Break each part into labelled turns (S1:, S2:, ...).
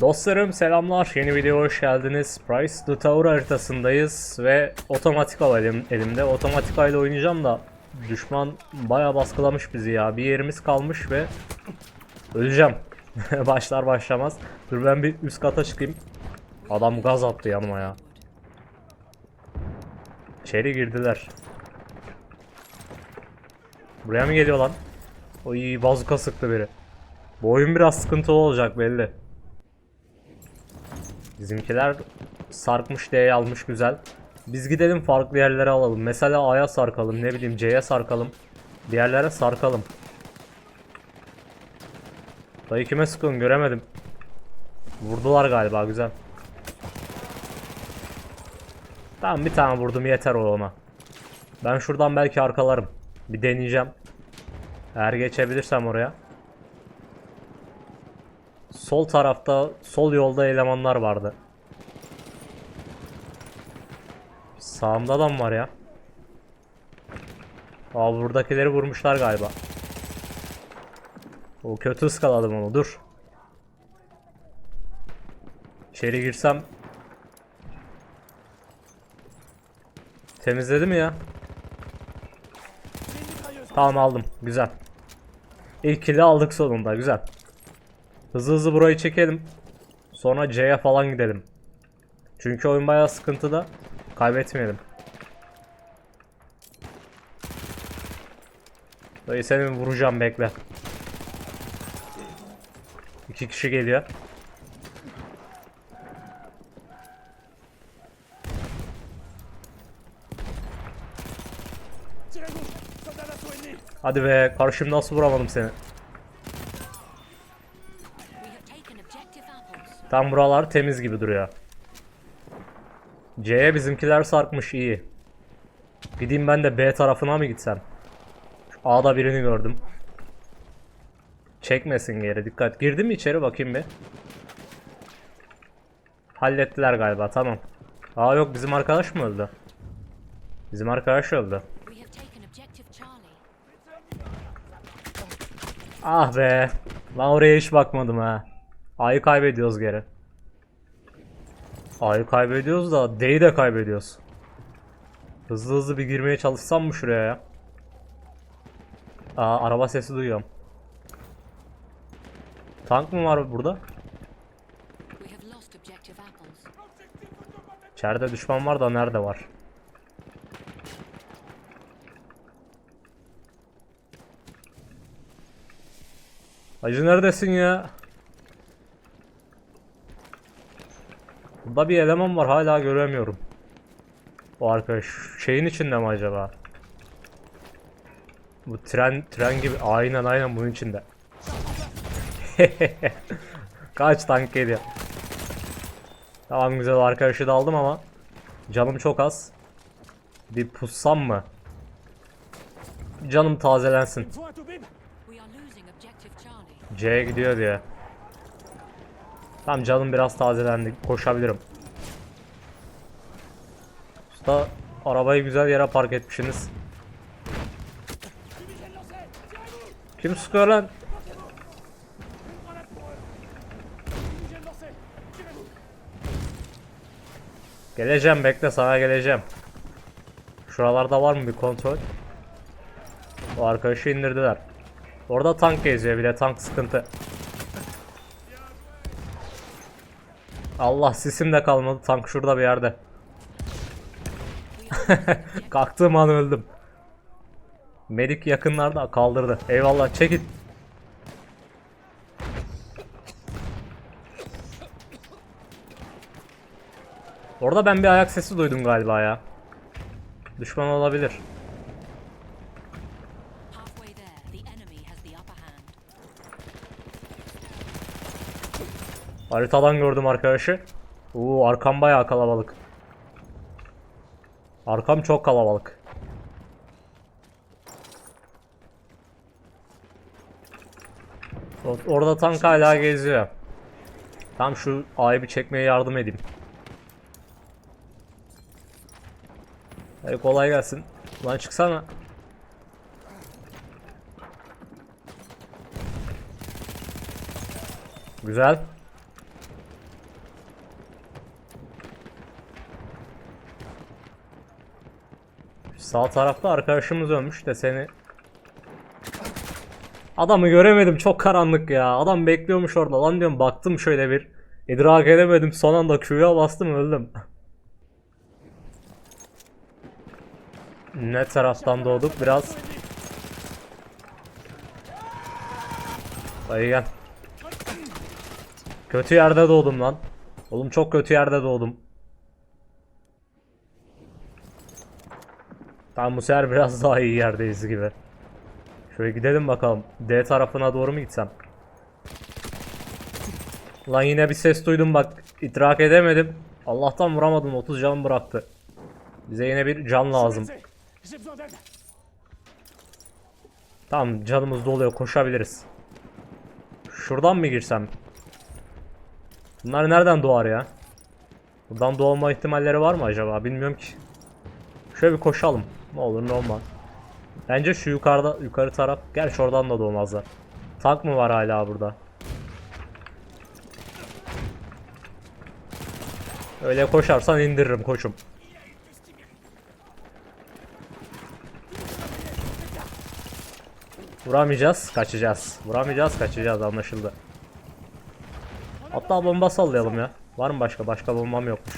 S1: Dostlarım selamlar. Yeni videoya hoş geldiniz. Price the Tower haritasındayız ve otomatik hava elim, elimde. Otomatik ile oynayacağım da düşman bayağı baskılamış bizi ya. Bir yerimiz kalmış ve öleceğim. Başlar başlamaz. Dur ben bir üst kata çıkayım. Adam gaz attı yanıma ya. İçeri girdiler. Buraya mı geliyor lan? Oy bazuka sıktı biri. Bu oyun biraz sıkıntılı olacak belli. Bizimkiler sarkmış D'ye almış güzel. Biz gidelim farklı yerlere alalım. Mesela A'ya sarkalım, ne bileyim C'ye sarkalım. Bir yerlere sarkalım. Dayı kime sıkıyorsun göremedim. Vurdular galiba güzel. Tamam bir tane vurdum yeter o ona. Ben şuradan belki arkalarım. Bir deneyeceğim. Eğer geçebilirsem oraya. Sol tarafta, sol yolda elemanlar vardı. Sağımda adam var ya. Aa buradakileri vurmuşlar galiba. O kötü ıskaladım onu dur. İçeri girsem Temizledi mi ya? Tamam aldım. Güzel. İlk kill'i aldık sonunda. Güzel. Hızlı hızlı burayı çekelim. Sonra C'ye falan gidelim. Çünkü oyun bayağı sıkıntıda. Kaybetmeyelim. Dayı seni vuracağım bekle. İki kişi geliyor. Hadi be karşım nasıl vuramadım seni. Tam buralar temiz gibi duruyor. C'ye bizimkiler sarkmış iyi. Gideyim ben de B tarafına mı gitsem? Şu A'da birini gördüm. Çekmesin geri dikkat. Girdim mi içeri bakayım bir. Hallettiler galiba tamam. Aa yok bizim arkadaş mı öldü? Bizim arkadaş öldü. Ah be. Lan oraya hiç bakmadım ha. A'yı kaybediyoruz geri. A'yı kaybediyoruz da D'yi de kaybediyoruz. Hızlı hızlı bir girmeye çalışsam mı şuraya ya? Aa araba sesi duyuyorum. Tank mı var burada? İçeride düşman var da nerede var? Hacı neredesin ya? Burada bir eleman var hala göremiyorum. O arkadaş şeyin içinde mi acaba? Bu tren tren gibi aynen aynen bunun içinde. Kaç tank geliyor. Tamam güzel arkadaşı da aldım ama canım çok az. Bir pussam mı? Canım tazelensin. C'ye gidiyor diye. Tamam canım biraz tazelendi. Koşabilirim. Usta arabayı güzel yere park etmişsiniz. Kim sıkıyor lan? Geleceğim bekle sana geleceğim. Şuralarda var mı bir kontrol? O arkadaşı indirdiler. Orada tank geziyor bile tank sıkıntı. Allah sisim de kalmadı tank şurada bir yerde. Kalktığım an öldüm. Medik yakınlarda kaldırdı. Eyvallah çekit. Orada ben bir ayak sesi duydum galiba ya. Düşman olabilir. Haritadan gördüm arkadaşı. Oo arkam bayağı kalabalık. Arkam çok kalabalık. Orada tank hala geziyor. Tam şu A'yı bir çekmeye yardım edeyim. Hadi kolay gelsin. Lan çıksana. Güzel. Sağ tarafta arkadaşımız ölmüş de seni... Adamı göremedim çok karanlık ya. Adam bekliyormuş orada. Lan diyorum baktım şöyle bir. İdrak edemedim. Son anda Q'ya bastım öldüm. Ne taraftan doğduk biraz. Dayı gel. Kötü yerde doğdum lan. Oğlum çok kötü yerde doğdum. Tamam bu sefer biraz daha iyi yerdeyiz gibi. Şöyle gidelim bakalım. D tarafına doğru mu gitsem? Lan yine bir ses duydum bak. idrak edemedim. Allah'tan vuramadım. 30 can bıraktı. Bize yine bir can lazım. Tamam canımız doluyor. Koşabiliriz. Şuradan mı girsem? Bunlar nereden doğar ya? Buradan doğma ihtimalleri var mı acaba? Bilmiyorum ki. Şöyle bir koşalım. Ne olur ne olmaz. Bence şu yukarıda yukarı taraf. Gerçi oradan da doğmazlar. Tank mı var hala burada? Öyle koşarsan indiririm koçum. Vuramayacağız, kaçacağız. Vuramayacağız, kaçacağız anlaşıldı. Hatta bomba sallayalım ya. Var mı başka? Başka bombam yokmuş.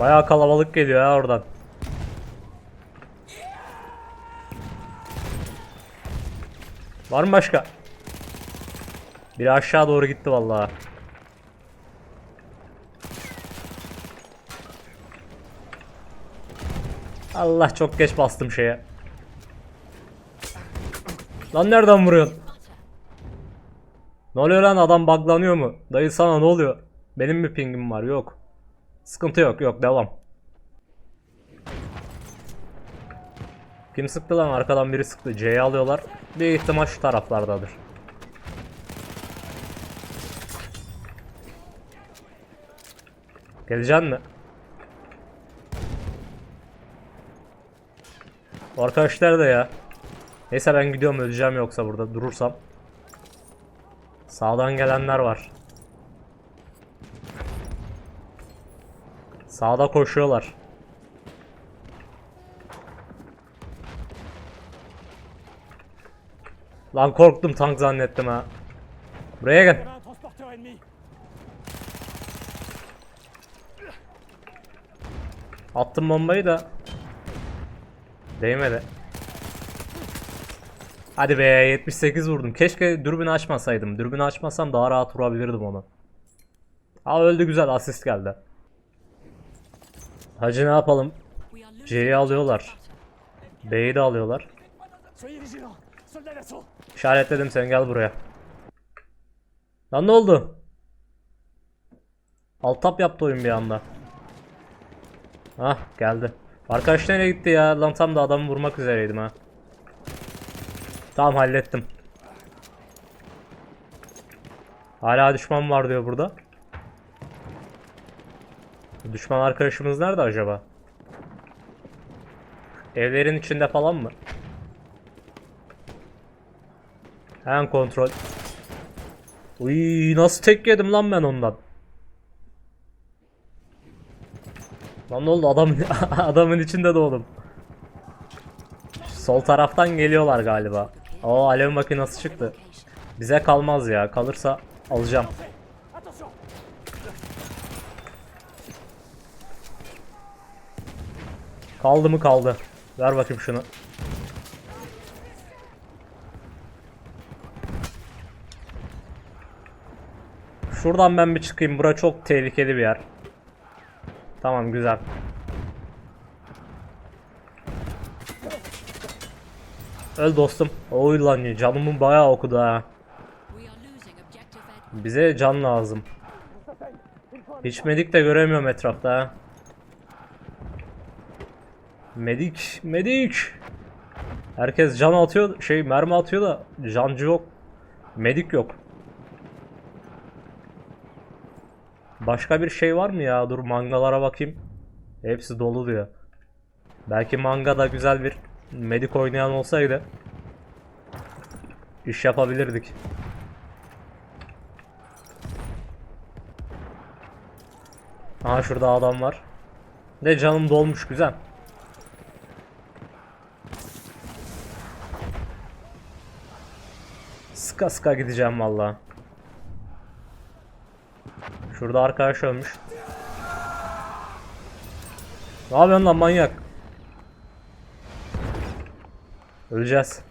S1: Bayağı kalabalık geliyor ya oradan. Var mı başka? Biri aşağı doğru gitti vallahi. Allah çok geç bastım şeye. Lan nereden vuruyorsun? Ne oluyor lan adam buglanıyor mu? Dayı sana ne oluyor? Benim mi pingim var? Yok. Sıkıntı yok yok devam. Kim sıktı lan? Arkadan biri sıktı. C'yi alıyorlar. Bir ihtimal şu taraflardadır. Geleceksin mi? Arkadaşlar da ya. Neyse ben gidiyorum öleceğim yoksa burada durursam. Sağdan gelenler var. Sağda koşuyorlar. Lan korktum tank zannettim ha. Buraya gel. Attım bombayı da. Değmedi. Hadi be 78 vurdum. Keşke dürbünü açmasaydım. Dürbünü açmasam daha rahat vurabilirdim onu. Aa öldü güzel asist geldi. Hacı ne yapalım? C'yi alıyorlar. B'yi de alıyorlar. İşaretledim sen gel buraya. Lan ne oldu? Alt tap yaptı oyun bir anda. Hah geldi. Arkadaş nereye gitti ya? Lan tam da adamı vurmak üzereydim ha. Tamam hallettim. Hala düşman var diyor burada. Düşman arkadaşımız nerede acaba? Evlerin içinde falan mı? Hemen kontrol. Uy nasıl tek yedim lan ben ondan. Lan ne oldu adamın adamın içinde doğdum. Sol taraftan geliyorlar galiba. O alev makinesi çıktı. Bize kalmaz ya. Kalırsa alacağım. Kaldı mı kaldı. Ver bakayım şunu. Şuradan ben bir çıkayım. Bura çok tehlikeli bir yer. Tamam güzel. Öl dostum. Oy lan canımın bayağı okudu ha. Bize can lazım. Hiç medik de göremiyorum etrafta ha. Medik, medik. Herkes can atıyor, şey mermi atıyor da cancı yok. Medik yok. Başka bir şey var mı ya? Dur mangalara bakayım. Hepsi dolu diyor. Belki mangada güzel bir medik oynayan olsaydı iş yapabilirdik. Aha şurada adam var. De canım dolmuş güzel. Sıka sıka gideceğim valla. Şurada arkadaş ölmüş. Ne yapıyorsun lan manyak? Öleceğiz.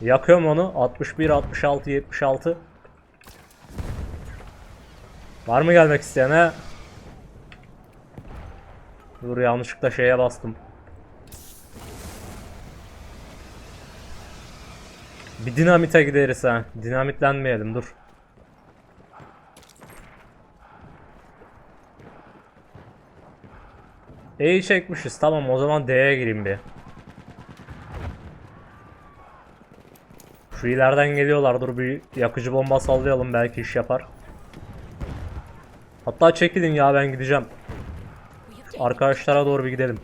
S1: Yakıyorum onu. 61, 66, 76. Var mı gelmek isteyen he? Dur yanlışlıkla şeye bastım. Bir dinamite gideriz ha. Dinamitlenmeyelim dur. E'yi çekmişiz. Tamam o zaman D'ye gireyim bir. Şu ileriden geliyorlar. Dur bir yakıcı bomba sallayalım belki iş yapar. Hatta çekilin ya ben gideceğim. Arkadaşlara doğru bir gidelim.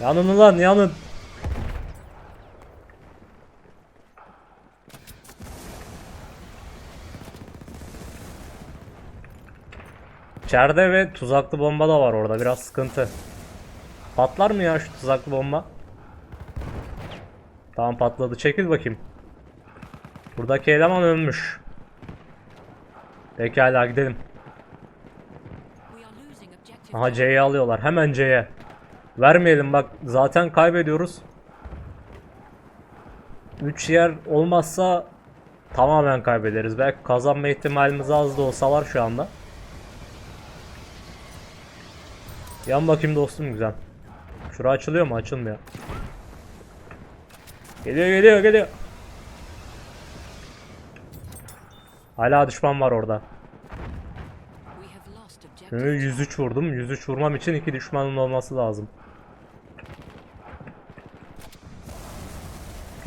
S1: Yanın ulan yanın. İçeride ve tuzaklı bomba da var orada biraz sıkıntı. Patlar mı ya şu tuzaklı bomba? Tamam patladı çekil bakayım. Buradaki eleman ölmüş. Pekala gidelim. Aha C'yi alıyorlar. Hemen C'ye. Vermeyelim bak zaten kaybediyoruz. 3 yer olmazsa tamamen kaybederiz. Belki kazanma ihtimalimiz az da olsa var şu anda. Yan bakayım dostum güzel. Şura açılıyor mu? Açılmıyor. Geliyor geliyor geliyor. Hala düşman var orada.
S2: We have lost objective.
S1: Şimdi 103 vurdum. 103 vurmam için iki düşmanın olması lazım.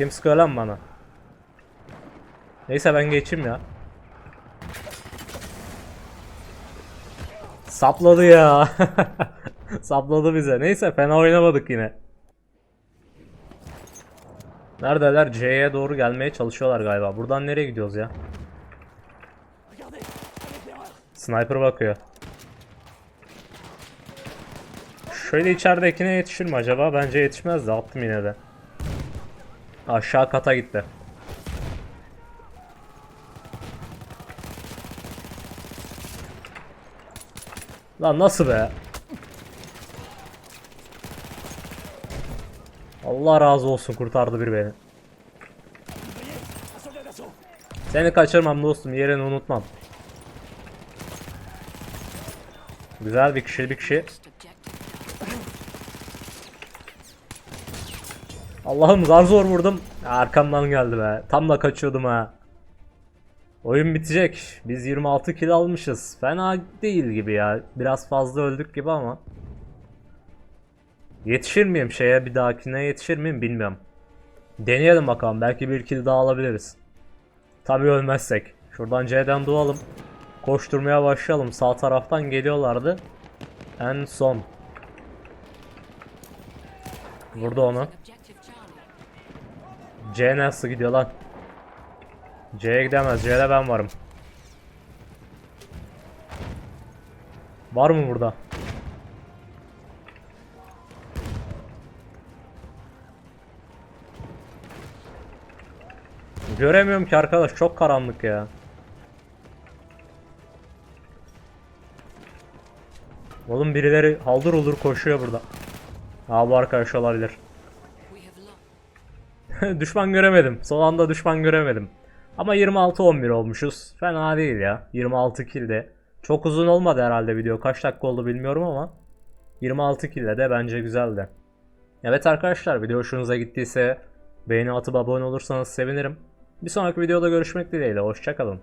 S1: Kim sıkıyor lan bana? Neyse ben geçeyim ya. Sapladı ya. Sapladı bize. Neyse fena oynamadık yine. Neredeler? C'ye doğru gelmeye çalışıyorlar galiba. Buradan nereye gidiyoruz ya? Sniper bakıyor. Şöyle içeridekine yetişir mi acaba? Bence yetişmez de attım yine de. Aşağı kata gitti. Lan nasıl be? Allah razı olsun kurtardı bir beni. Seni kaçırmam dostum yerini unutmam. Güzel bir kişi bir kişi. Allah'ım zar zor vurdum. Arkamdan geldi be. Tam da kaçıyordum ha. Oyun bitecek. Biz 26 kill almışız. Fena değil gibi ya. Biraz fazla öldük gibi ama. Yetişir miyim şeye bir dahakine yetişir miyim bilmiyorum. Deneyelim bakalım. Belki bir kill daha alabiliriz. Tabii ölmezsek. Şuradan C'den doğalım. Koşturmaya başlayalım. Sağ taraftan geliyorlardı. En son. Vurdu onu. C nasıl gidiyor lan? C'ye gidemez. C'de ben varım. Var mı burada? Göremiyorum ki arkadaş. Çok karanlık ya. Oğlum birileri haldır uldur koşuyor burada. Aa bu arkadaş olabilir. Düşman göremedim. Son anda düşman göremedim. Ama 26-11 olmuşuz. Fena değil ya. 26 kill de. Çok uzun olmadı herhalde video. Kaç dakika oldu bilmiyorum ama. 26 kill de bence güzeldi. Evet arkadaşlar video hoşunuza gittiyse beğeni atıp abone olursanız sevinirim. Bir sonraki videoda görüşmek dileğiyle. Hoşçakalın.